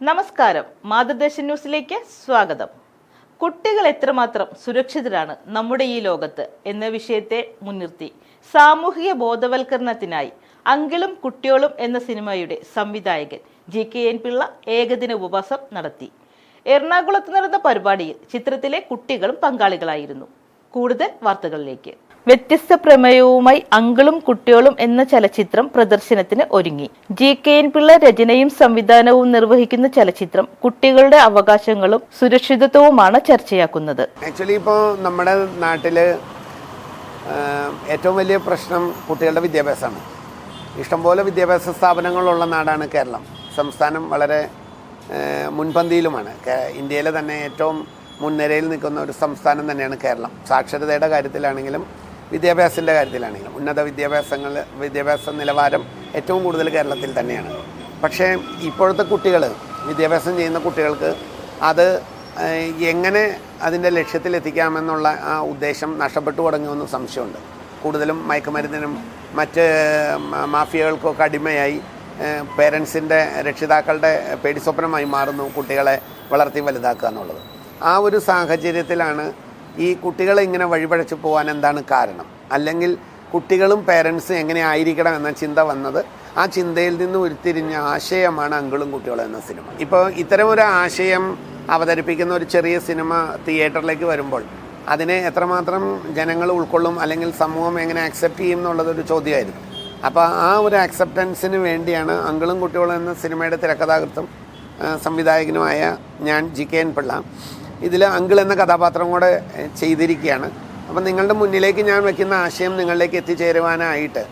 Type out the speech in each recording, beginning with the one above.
നമസ്കാരം. മാതൃദേശ ന്യൂസിലേക്ക് സ്വാഗതം. കുട്ടികൾ എത്രമാത്രം സുരക്ഷിതരാണ് നമ്മുടെ ഈ ലോകത്ത് എന്ന വിഷയത്തെ മുൻനിർത്തി സാമൂഹിക ബോധവൽക്കരണത്തിനായി അങ്കിളും കുട്ടിയോളും എന്ന സിനിമയുടെ സംവിധായകൻ ജി കെ എൻ പിള്ള ഏകദിന ഉപവാസം നടത്തി. എറണാകുളത്ത് നടന്ന പരിപാടിയിൽ ചിത്രത്തിലെ കുട്ടികളും പങ്കാളികളായിരുന്നു. കൂടുതൽ വാർത്തകളിലേക്ക്. വ്യത്യസ്ത പ്രമേയവുമായി അങ്കിളും കുട്ടികളും എന്ന ചലച്ചിത്രം പ്രദർശനത്തിന് ഒരുങ്ങി. ജി. കെ. എൻ. പിള്ള രചനയും സംവിധാനവും നിർവഹിക്കുന്ന ചലച്ചിത്രം കുട്ടികളുടെ അവകാശങ്ങളും സുരക്ഷിതത്വവുമാണ് ചർച്ചയാക്കുന്നത്. ആക്ച്വലി ഇപ്പോൾ നമ്മുടെ നാട്ടിൽ ഏറ്റവും വലിയ പ്രശ്നം കുട്ടികളുടെ വിദ്യാഭ്യാസമാണ്. ഇഷ്ടംപോലെ വിദ്യാഭ്യാസ സ്ഥാപനങ്ങളുള്ള നാടാണ് കേരളം. സംസ്ഥാനം വളരെ മുൻപന്തിയിലുമാണ്. ഇന്ത്യയിലെ തന്നെ ഏറ്റവും മുൻനിരയിൽ നിൽക്കുന്ന ഒരു സംസ്ഥാനം തന്നെയാണ് കേരളം. സാക്ഷരതയുടെ കാര്യത്തിലാണെങ്കിലും വിദ്യാഭ്യാസത്തിന്റെ കാര്യത്തിലാണെങ്കിലും ഉന്നത വിദ്യാഭ്യാസങ്ങൾ വിദ്യാഭ്യാസ നിലവാരം ഏറ്റവും കൂടുതൽ കേരളത്തിൽ തന്നെയാണ്. പക്ഷേ ഇപ്പോഴത്തെ കുട്ടികൾ വിദ്യാഭ്യാസം ചെയ്യുന്ന കുട്ടികൾക്ക് അത് എങ്ങനെ അതിന്റെ ലക്ഷ്യത്തിലെത്തിക്കാമെന്നുള്ള ആ ഉദ്ദേശം നഷ്ടപ്പെട്ടു തുടങ്ങുമെന്ന് സംശയമുണ്ട്. കൂടുതലും മയക്കുമരുന്നിനും മറ്റ് മാഫിയകൾക്കൊക്കെ അടിമയായി പേരൻസിന്റെ രക്ഷിതാക്കളുടെ പേടിസ്വപ്നമായി മാറുന്നു കുട്ടികളെ വളർത്തി വലുതാക്കുക എന്നുള്ളത്. ആ ഒരു സാഹചര്യത്തിലാണ് ഈ കുട്ടികളെ ഇങ്ങനെ വഴിപഴച്ചു പോകാൻ എന്താണ് കാരണം? അല്ലെങ്കിൽ കുട്ടികളും പേരൻസും എങ്ങനെ ആയിരിക്കണം എന്ന ചിന്ത വന്നത്? ആ ചിന്തയിൽ നിന്ന് ഉരുത്തിരിഞ്ഞ ആശയമാണ് അങ്കിളും കുട്ടികളും എന്ന സിനിമ. ഇപ്പോൾ ഇത്തരം ഒരു ആശയം അവതരിപ്പിക്കുന്ന ഒരു ചെറിയ സിനിമ തിയേറ്ററിലേക്ക് വരുമ്പോൾ അതിനെ എത്രമാത്രം ജനങ്ങൾ ഉൾക്കൊള്ളും അല്ലെങ്കിൽ സമൂഹം എങ്ങനെ ആക്സെപ്റ്റ് ചെയ്യും എന്നുള്ളതൊരു ചോദ്യമായിരുന്നു. അപ്പോൾ ആ ഒരു അക്സെപ്റ്റൻസിന് വേണ്ടിയാണ് അങ്കിളും കുട്ടികളും എന്ന സിനിമയുടെ തിരക്കഥാകൃത്തും സംവിധായകനുമായ ഞാൻ ജി കെ എൻ പിള്ള ഇതിൽ അങ്കിൾ എന്ന കഥാപാത്രം കൂടെ ചെയ്തിരിക്കുകയാണ്. അപ്പം നിങ്ങളുടെ മുന്നിലേക്ക് ഞാൻ വയ്ക്കുന്ന ആശയം നിങ്ങളിലേക്ക് എത്തിച്ചേരുവാനായിട്ട്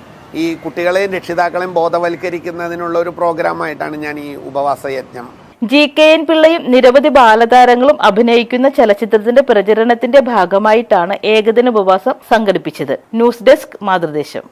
ഈ കുട്ടികളെയും രക്ഷിതാക്കളെയും ബോധവൽക്കരിക്കുന്നതിനുള്ള ഒരു പ്രോഗ്രാമായിട്ടാണ് ഞാൻ ഈ ഉപവാസ യജ്ഞം ജി കെ എൻ പിള്ളയും നിരവധി ബാലതാരങ്ങളും അഭിനയിക്കുന്ന ചലച്ചിത്രത്തിന്റെ പ്രചരണത്തിന്റെ ഭാഗമായിട്ടാണ് ഏകദിന ഉപവാസം സംഘടിപ്പിച്ചത്. News desk Mathrudesham.